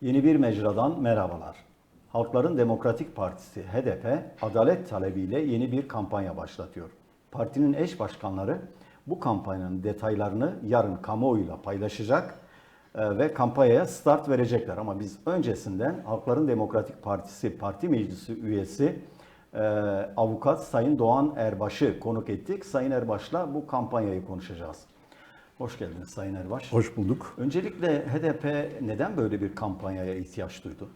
Yeni bir mecradan merhabalar. Halkların Demokratik Partisi HDP adalet talebiyle yeni bir kampanya başlatıyor. Partinin eş başkanları bu kampanyanın detaylarını yarın kamuoyuyla paylaşacak e, ve kampanyaya start verecekler. Ama biz öncesinden Halkların Demokratik Partisi Parti Meclisi üyesi e, avukat Sayın Doğan Erbaş'ı konuk ettik. Sayın Erbaş'la bu kampanyayı konuşacağız. Hoş geldiniz Sayın Erbaş. Hoş bulduk. Öncelikle HDP neden böyle bir kampanyaya ihtiyaç duydu?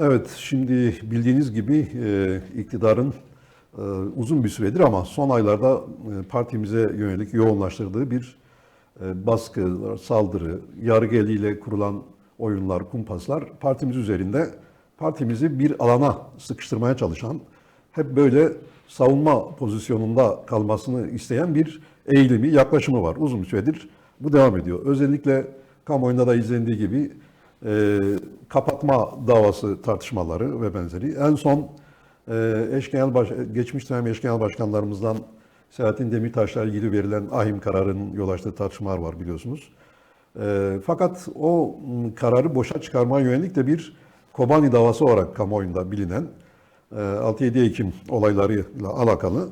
Evet, şimdi bildiğiniz gibi e, iktidarın e, uzun bir süredir ama son aylarda e, partimize yönelik yoğunlaştırdığı bir e, baskı, saldırı, yargı eliyle kurulan oyunlar, kumpaslar partimiz üzerinde partimizi bir alana sıkıştırmaya çalışan, hep böyle savunma pozisyonunda kalmasını isteyen bir eğilimi, yaklaşımı var. Uzun süredir bu devam ediyor. Özellikle kamuoyunda da izlendiği gibi e, kapatma davası tartışmaları ve benzeri. En son e, eş genel baş, geçmiş dönem eş genel başkanlarımızdan Selahattin Demirtaş'la ilgili verilen ahim kararının yol açtığı tartışmalar var biliyorsunuz. E, fakat o kararı boşa çıkarmaya yönelik de bir Kobani davası olarak kamuoyunda bilinen e, 6-7 Ekim olaylarıyla alakalı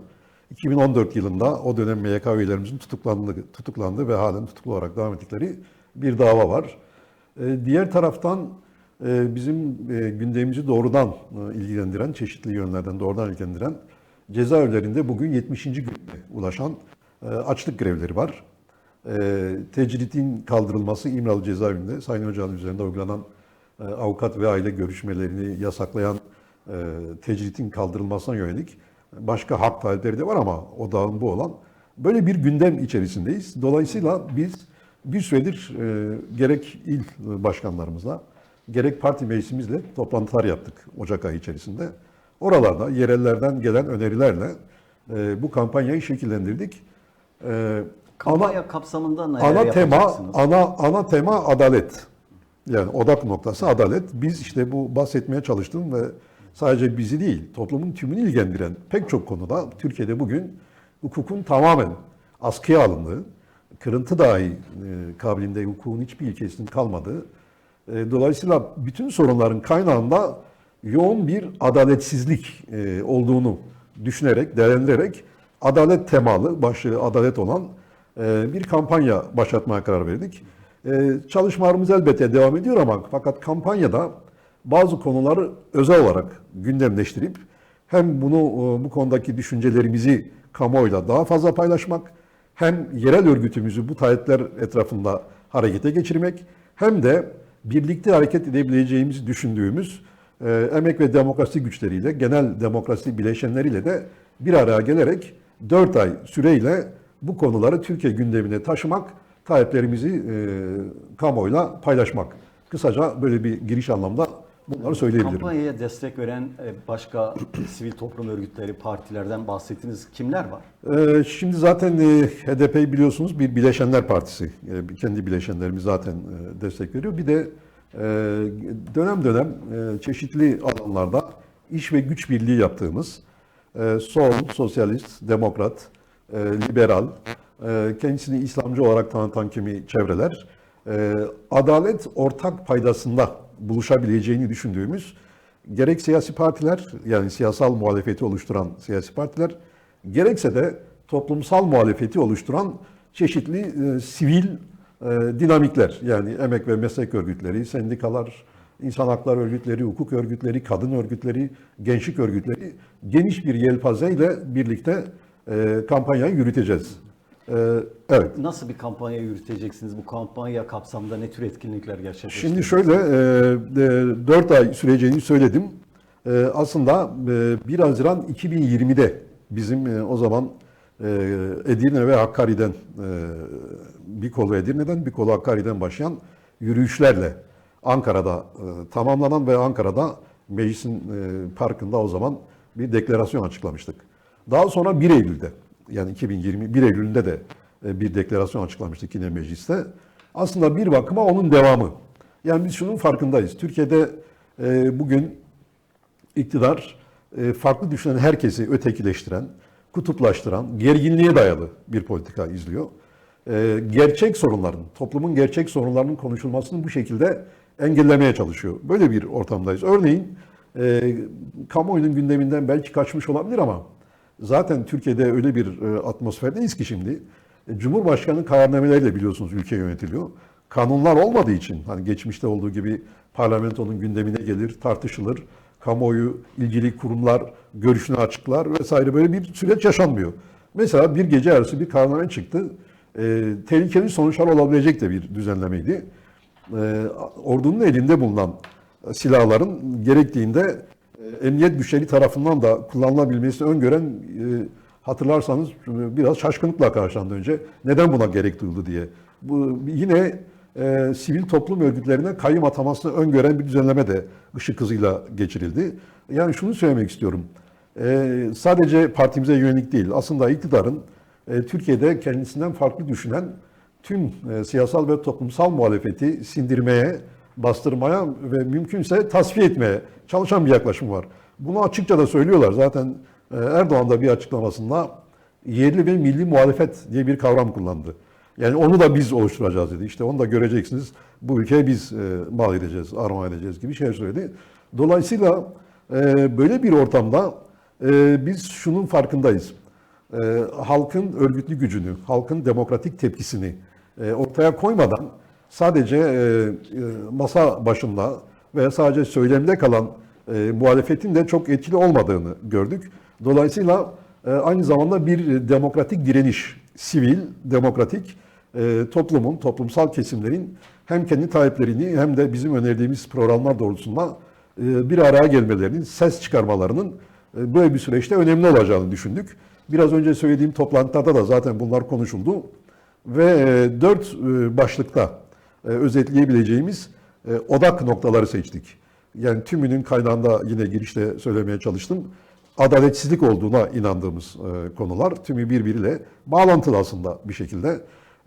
2014 yılında o dönem MYK üyelerimizin tutuklandığı, tutuklandığı ve halen tutuklu olarak devam ettikleri bir dava var. E, Diğer taraftan e, bizim e, gündemimizi doğrudan e, ilgilendiren, çeşitli yönlerden doğrudan ilgilendiren cezaevlerinde bugün 70. gününe ulaşan açlık grevleri var. Tecritin kaldırılması İmralı cezaevinde Sayın Öcalan üzerinde uygulanan avukat ve aile görüşmelerini yasaklayan tecritin kaldırılmasına yönelik başka hak talepleri de var ama odağın bu olan böyle bir gündem içerisindeyiz. Dolayısıyla biz bir süredir e, gerek il başkanlarımızla gerek parti meclisimizle toplantılar yaptık Ocak ayı içerisinde. Oralarda yerellerden gelen önerilerle e, bu kampanyayı şekillendirdik. E, Kampanya kapsamında neler ana tema ana ana tema adalet. Yani odak noktası adalet. Biz işte bu bahsetmeye çalıştığım ve sadece bizi değil, toplumun tümünü ilgilendiren pek çok konuda Türkiye'de bugün hukukun tamamen askıya alındığı, kırıntı dahi e, kabiliğinde hukukun hiçbir ilkesinin kalmadığı, e, dolayısıyla bütün sorunların kaynağında yoğun bir adaletsizlik e, olduğunu düşünerek, değerlendirerek adalet temalı, başlığı adalet olan e, bir kampanya başlatmaya karar verdik. E, Çalışmalarımız elbette devam ediyor ama fakat kampanyada bazı konuları özel olarak gündemleştirip hem bunu e, bu konudaki düşüncelerimizi kamuoyuyla daha fazla paylaşmak, hem yerel örgütümüzü bu taahhütler etrafında harekete geçirmek, hem de birlikte hareket edebileceğimizi düşündüğümüz e, emek ve demokrasi güçleriyle, genel demokrasi bileşenleriyle de bir araya gelerek 4 ay süreyle bu konuları Türkiye gündemine taşımak, taahhütlerimizi e, kamuoyuyla paylaşmak. Kısaca böyle bir giriş anlamda bunları söyleyebilirim. Kampanyaya destek veren e, başka sivil toplum örgütleri, partilerden bahsettiniz. Kimler var? Ee, Şimdi zaten e, HDP'yi biliyorsunuz bir bileşenler partisi. E, Kendi bileşenlerimiz zaten destek veriyor. Bir de dönem dönem çeşitli alanlarda iş ve güç birliği yaptığımız sol, sosyalist, demokrat, liberal, kendisini İslamcı olarak tanıtan kimi çevreler adalet ortak paydasında buluşabileceğini düşündüğümüz gerek siyasi partiler yani siyasal muhalefeti oluşturan siyasi partiler gerekse de toplumsal muhalefeti oluşturan çeşitli e, sivil e, dinamikler yani emek ve meslek örgütleri, sendikalar, insan hakları örgütleri, hukuk örgütleri, kadın örgütleri, gençlik örgütleri geniş bir yelpazeyle birlikte e, kampanyayı yürüteceğiz. E, evet. Nasıl bir kampanya yürüteceksiniz? Bu kampanya kapsamında ne tür etkinlikler gerçekleştireceksiniz? Şimdi şöyle, e, 4 ay süreceğini söyledim. E, aslında e, 1 Haziran 2020'de bizim e, o zaman e, Edirne ve Hakkari'den, e, bir kolu Edirne'den bir kolu Hakkari'den başlayan yürüyüşlerle Ankara'da e, tamamlanan ve Ankara'da meclisin e, parkında o zaman bir deklarasyon açıklamıştık. Daha sonra 1 Eylül'de yani 2020 1 Eylül'ünde de e, bir deklarasyon açıklamıştık yine mecliste. Aslında bir bakıma onun devamı. Yani biz şunun farkındayız. Türkiye'de e, bugün iktidar e, farklı düşünen herkesi ötekileştiren, kutuplaştıran, gerginliğe dayalı bir politika izliyor. gerçek sorunların, toplumun gerçek sorunlarının konuşulmasını bu şekilde engellemeye çalışıyor. Böyle bir ortamdayız. Örneğin kamuoyunun gündeminden belki kaçmış olabilir ama zaten Türkiye'de öyle bir e, atmosferdeyiz ki şimdi e, Cumhurbaşkanı kararnameleriyle biliyorsunuz ülke yönetiliyor. Kanunlar olmadığı için hani geçmişte olduğu gibi parlamentonun gündemine gelir, tartışılır. Kamuoyu, ilgili kurumlar görüşünü açıklar vesaire böyle bir süreç yaşanmıyor. Mesela bir gece yarısı bir kararname çıktı. E, tehlikeli sonuçlar olabilecek de bir düzenlemeydi. E, ordunun elinde bulunan silahların gerektiğinde emniyet güçleri tarafından da kullanılabilmesini öngören e, hatırlarsanız biraz şaşkınlıkla karşılandı önce. Neden buna gerek duyuldu diye. Bu yine e, sivil toplum örgütlerine kayyum atamasını öngören bir düzenleme de ışık hızıyla geçirildi. Yani şunu söylemek istiyorum. E, sadece partimize yönelik değil, aslında iktidarın e, Türkiye'de kendisinden farklı düşünen tüm e, siyasal ve toplumsal muhalefeti sindirmeye, bastırmaya ve mümkünse tasfiye etmeye çalışan bir yaklaşım var. Bunu açıkça da söylüyorlar. Zaten e, Erdoğan da bir açıklamasında yerli ve milli muhalefet diye bir kavram kullandı. Yani onu da biz oluşturacağız dedi. İşte onu da göreceksiniz. Bu ülkeye biz e, mal edeceğiz, armağan edeceğiz gibi şeyler söyledi. Dolayısıyla e, böyle bir ortamda biz şunun farkındayız. Halkın örgütlü gücünü, halkın demokratik tepkisini ortaya koymadan sadece e, e, masa başında veya sadece söylemde kalan e, muhalefetin de çok etkili olmadığını gördük. Dolayısıyla e, aynı zamanda bir demokratik direniş, sivil, demokratik toplumun, toplumsal kesimlerin hem kendi taleplerini hem de bizim önerdiğimiz programlar doğrultusunda bir araya gelmelerinin, ses çıkarmalarının e, böyle bir süreçte önemli olacağını düşündük. Biraz önce söylediğim toplantılarda da zaten bunlar konuşuldu. Ve dört başlıkta özetleyebileceğimiz e, odak noktaları seçtik. Yani tümünün kaynağında yine girişte söylemeye çalıştım. Adaletsizlik olduğuna inandığımız e, konular tümü birbiriyle bağlantılı aslında bir şekilde.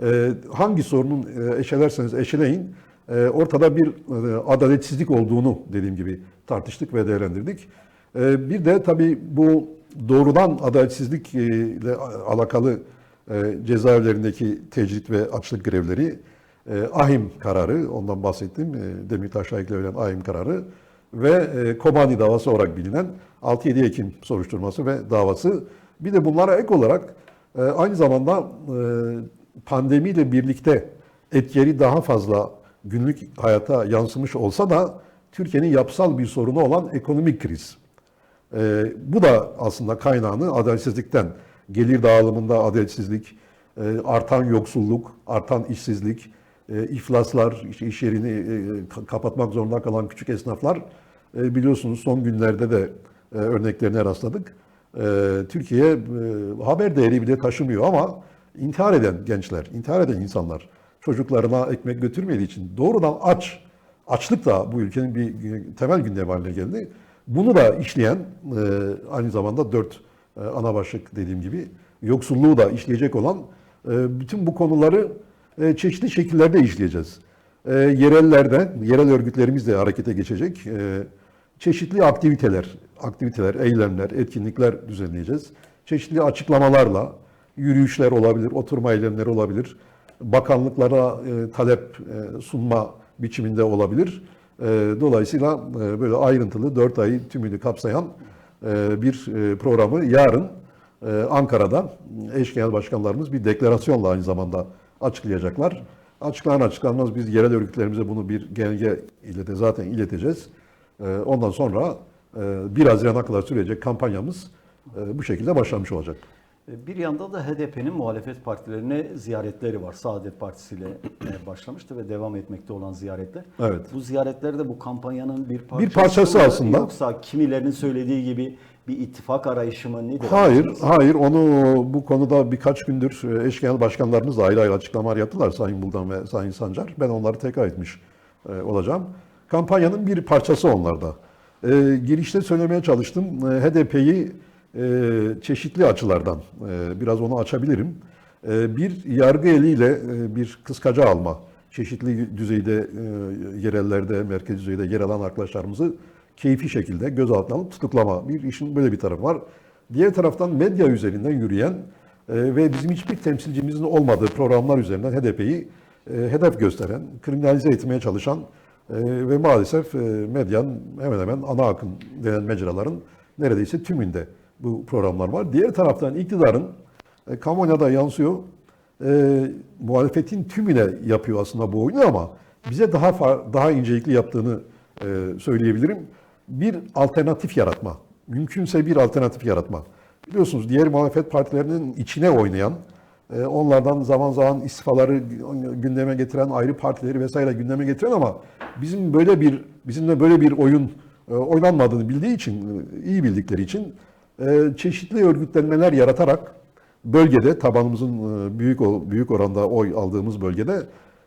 E, hangi sorunun e, eşelerseniz eşeleyin e, ortada bir e, adaletsizlik olduğunu dediğim gibi tartıştık ve değerlendirdik. E, bir de tabii bu doğrudan adaletsizlikle alakalı e, cezaevlerindeki tecrit ve açlık grevleri, e, ahim kararı, ondan bahsettim, e, Demirtaş'la eklenen ahim kararı ve e, Kobani davası olarak bilinen 6-7 Ekim soruşturması ve davası. Bir de bunlara ek olarak e, aynı zamanda e, pandemiyle birlikte etkileri daha fazla günlük hayata yansımış olsa da Türkiye'nin yapısal bir sorunu olan ekonomik kriz. E, bu da aslında kaynağını adaletsizlikten, gelir dağılımında adaletsizlik, e, artan yoksulluk, artan işsizlik, e, iflaslar, iş yerini e, ka- kapatmak zorunda kalan küçük esnaflar e, biliyorsunuz son günlerde de e, örneklerine rastladık. Türkiye haber değeri bile taşımıyor ama intihar eden gençler, intihar eden insanlar çocuklarına ekmek götürmediği için doğrudan aç, açlık da bu ülkenin bir temel gündemi haline geldi. Bunu da işleyen aynı zamanda dört ana başlık dediğim gibi yoksulluğu da işleyecek olan bütün bu konuları e, çeşitli şekillerde işleyeceğiz. E, yerellerde, yerel örgütlerimiz de harekete geçecek. E, çeşitli aktiviteler, aktiviteler, eylemler, etkinlikler düzenleyeceğiz. Çeşitli açıklamalarla, yürüyüşler olabilir, oturma eylemleri olabilir, bakanlıklara e, talep sunma biçiminde olabilir. Dolayısıyla böyle ayrıntılı 4 ayı tümünü kapsayan bir programı yarın Ankara'da eş genel başkanlarımız bir deklarasyonla aynı zamanda açıklayacaklar. Açıklanan açıklanmaz biz yerel örgütlerimize bunu bir genelge ile de zaten ileteceğiz. E, ondan sonra e, 1 Haziran'a kadar sürecek kampanyamız e, bu şekilde başlamış olacak. Bir yanda da HDP'nin muhalefet partilerine ziyaretleri var. Saadet Partisi ile e, başlamıştı ve devam etmekte olan ziyaretler. Evet. Bu ziyaretler de bu kampanyanın bir parçası, parçası mı? aslında. Yoksa kimilerinin söylediği gibi bir ittifak arayışı mı nedir? Hayır, hayır. Onu bu konuda birkaç gündür e, eş genel başkanlarımız da ayrı ayrı açıklamalar yaptılar Sayın Buldan ve Sayın Sancar. Ben onları tekrar etmiş e, olacağım. Kampanyanın bir parçası onlarda. E, girişte söylemeye çalıştım. E, HDP'yi e, çeşitli açılardan e, biraz onu açabilirim. E, bir yargı eliyle e, bir kıskaca alma. Çeşitli düzeyde, e, yerellerde, merkez düzeyde yer alan arkadaşlarımızı keyfi şekilde gözaltına alıp tutuklama. Bir işin böyle bir tarafı var. Diğer taraftan medya üzerinden yürüyen ve bizim hiçbir temsilcimizin olmadığı programlar üzerinden HDP'yi e, hedef gösteren, kriminalize etmeye çalışan e, ve maalesef e, medyanın hemen hemen ana akım denen mecraların neredeyse tümünde bu programlar var. Diğer taraftan iktidarın e, kamuoyuna yansıyor. E, muhalefetin tümüne yapıyor aslında bu oyunu ama bize daha far, daha incelikli yaptığını e, söyleyebilirim. Bir alternatif yaratma. Mümkünse bir alternatif yaratma. Biliyorsunuz diğer muhalefet partilerinin içine oynayan, e, onlardan zaman zaman istifaları gündeme getiren, ayrı partileri vesaire gündeme getiren ama bizim böyle bir bizimle böyle bir oyun e, oynanmadığını bildiği için, e, iyi bildikleri için çeşitli örgütlenmeler yaratarak bölgede tabanımızın e, büyük büyük oranda oy aldığımız bölgede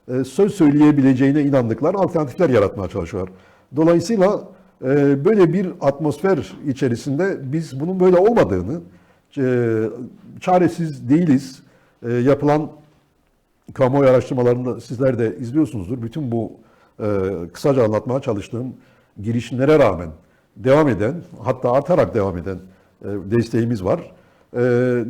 e, söz söyleyebileceğine inandıkları alternatifler yaratmaya çalışıyorlar. Dolayısıyla e, böyle bir atmosfer içerisinde biz bunun böyle olmadığını, çaresiz değiliz. Yapılan kamuoyu araştırmalarında sizler de izliyorsunuzdur. Bütün bu kısaca anlatmaya çalıştığım girişimlere rağmen devam eden, hatta artarak devam eden desteğimiz var. E,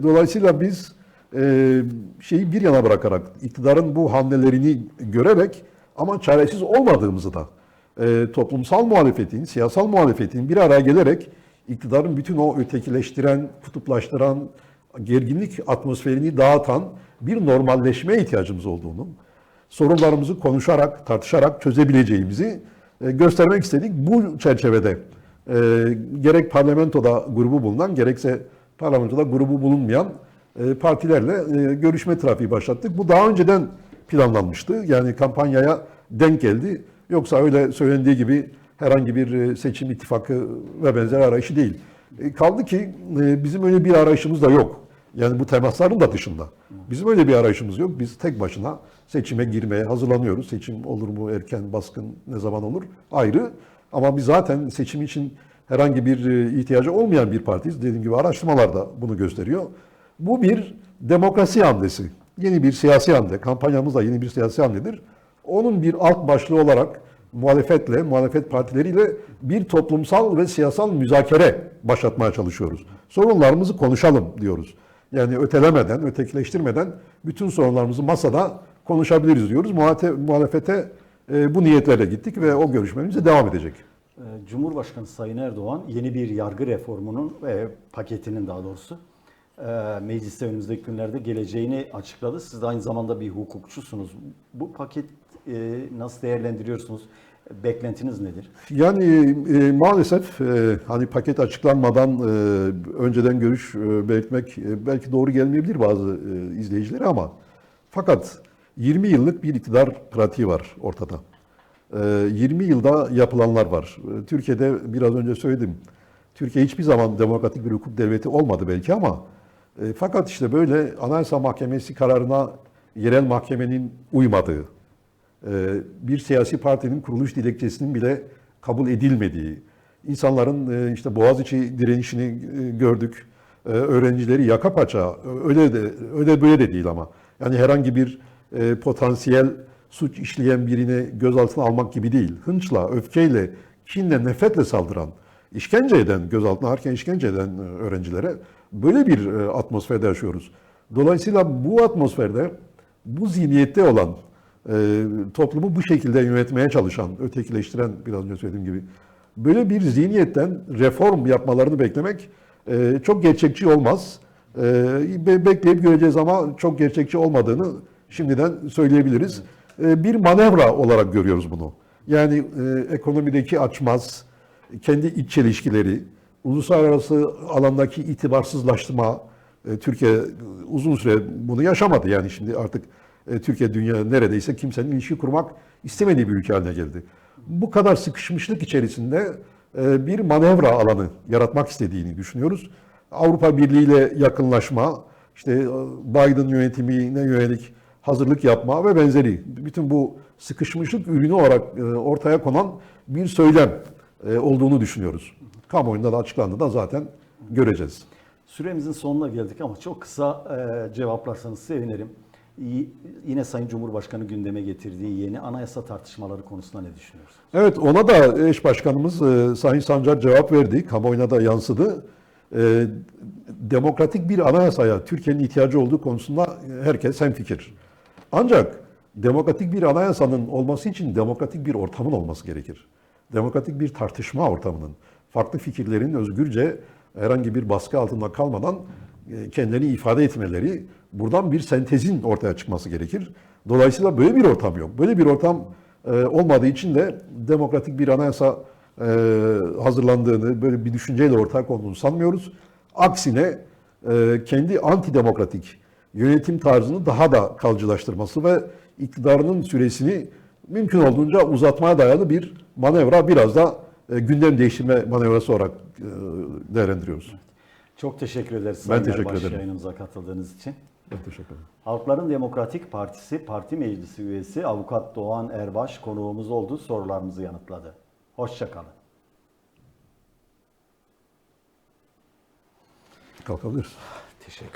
dolayısıyla biz e, şeyi bir yana bırakarak, iktidarın bu hamlelerini görerek ama çaresiz olmadığımızı da e, toplumsal muhalefetin, siyasal muhalefetin bir araya gelerek iktidarın bütün o ötekileştiren, kutuplaştıran, gerginlik atmosferini dağıtan bir normalleşmeye ihtiyacımız olduğunu, sorunlarımızı konuşarak, tartışarak çözebileceğimizi e, göstermek istedik. Bu çerçevede e, gerek parlamentoda grubu bulunan, gerekse parlamentoda grubu bulunmayan e, partilerle e, görüşme trafiği başlattık. Bu daha önceden planlanmıştı. Yani kampanyaya denk geldi. Yoksa öyle söylendiği gibi herhangi bir e, seçim ittifakı ve benzeri arayışı değil. E, Kaldı ki e, bizim öyle bir arayışımız da yok. Yani bu temasların da dışında. Bizim öyle bir arayışımız yok. Biz tek başına seçime girmeye hazırlanıyoruz. Seçim olur mu, erken, baskın ne zaman olur ayrı. Ama biz zaten seçim için herhangi bir e, ihtiyacı olmayan bir partiyiz. Dediğim gibi araştırmalar da bunu gösteriyor. Bu bir demokrasi hamlesi. Yeni bir siyasi hamle. Kampanyamız da yeni bir siyasi hamledir. Onun bir alt başlığı olarak muhalefetle, muhalefet partileriyle bir toplumsal ve siyasal müzakere başlatmaya çalışıyoruz. Sorunlarımızı konuşalım diyoruz. Yani ötelemeden, ötekileştirmeden bütün sorunlarımızı masada konuşabiliriz diyoruz. Muhalefete, bu niyetlerle gittik ve o görüşmemize devam edecek. Ee, Cumhurbaşkanı Sayın Erdoğan yeni bir yargı reformunun ve paketinin daha doğrusu e, mecliste önümüzdeki günlerde geleceğini açıkladı. Siz de aynı zamanda bir hukukçusunuz. Bu paket e, nasıl değerlendiriyorsunuz? Beklentiniz nedir? Yani e, maalesef e, hani paket açıklanmadan e, önceden görüş e, belirtmek e, belki doğru gelmeyebilir bazı e, izleyicilere ama fakat 20 yıllık bir iktidar pratiği var ortada. E, 20 yılda yapılanlar var. E, Türkiye'de biraz önce söyledim. Türkiye hiçbir zaman demokratik bir hukuk devleti olmadı belki ama e, fakat işte böyle Anayasa Mahkemesi kararına yerel mahkemenin uymadığı, ee, bir siyasi partinin kuruluş dilekçesinin bile kabul edilmediği, insanların e, işte Boğaziçi direnişini e, gördük, Ee, öğrencileri yaka paça, öyle de öyle böyle de değil ama yani herhangi bir e, potansiyel suç işleyen birini gözaltına almak gibi değil, hınçla, öfkeyle, kinle, nefretle saldıran, işkence eden, gözaltına alırken işkence eden e, öğrencilere böyle bir e, atmosferde yaşıyoruz. Dolayısıyla bu atmosferde bu zihniyette olan e, toplumu bu şekilde yönetmeye çalışan, ötekileştiren biraz önce söylediğim gibi böyle bir zihniyetten reform yapmalarını beklemek çok gerçekçi olmaz. Be- bekleyip göreceğiz ama çok gerçekçi olmadığını şimdiden söyleyebiliriz. E, bir manevra olarak görüyoruz bunu. Yani e, ekonomideki açmaz, kendi iç çelişkileri, uluslararası alandaki itibarsızlaştırma, e, Türkiye uzun süre bunu yaşamadı. Yani şimdi artık e, Türkiye dünya neredeyse kimsenin ilişki kurmak istemediği bir ülke haline geldi. Bu kadar sıkışmışlık içerisinde e, bir manevra alanı yaratmak istediğini düşünüyoruz. Avrupa Birliği ile yakınlaşma, işte e, Biden yönetimine yönelik hazırlık yapma ve benzeri. Bütün bu sıkışmışlık ürünü olarak e, ortaya konan bir söylem e, olduğunu düşünüyoruz. Kamuoyunda da açıklandı da zaten göreceğiz. Süremizin sonuna geldik ama çok kısa e, cevaplarsanız sevinirim. Yine Sayın Cumhurbaşkanı gündeme getirdiği yeni anayasa tartışmaları konusunda ne düşünüyorsunuz? Evet ona da eş başkanımız Sayın Sancar cevap verdi. Kamuoyuna da yansıdı. demokratik bir anayasaya Türkiye'nin ihtiyacı olduğu konusunda herkes hemfikir. Ancak demokratik bir anayasanın olması için demokratik bir ortamın olması gerekir. Demokratik bir tartışma ortamının, farklı fikirlerin özgürce herhangi bir baskı altında kalmadan e, kendilerini ifade etmeleri, buradan bir sentezin ortaya çıkması gerekir. Dolayısıyla böyle bir ortam yok. Böyle bir ortam e, olmadığı için de demokratik bir anayasa e, hazırlandığını, böyle bir düşünceyle ortak olduğunu sanmıyoruz. Aksine kendi antidemokratik yönetim tarzını daha da kalıcılaştırması ve iktidarının süresini mümkün olduğunca uzatmaya dayalı bir manevra biraz da e, gündem değiştirme manevrası olarak e, değerlendiriyoruz. Çok teşekkür ederiz Ben Sayın teşekkür Erbaş ederim. yayınımıza katıldığınız için. Ben teşekkür ederim. Halkların Demokratik Partisi Parti Meclisi üyesi Avukat Doğan Erbaş konuğumuz oldu. Sorularımızı yanıtladı. Hoşçakalın. Kalkabiliriz. Teşekkür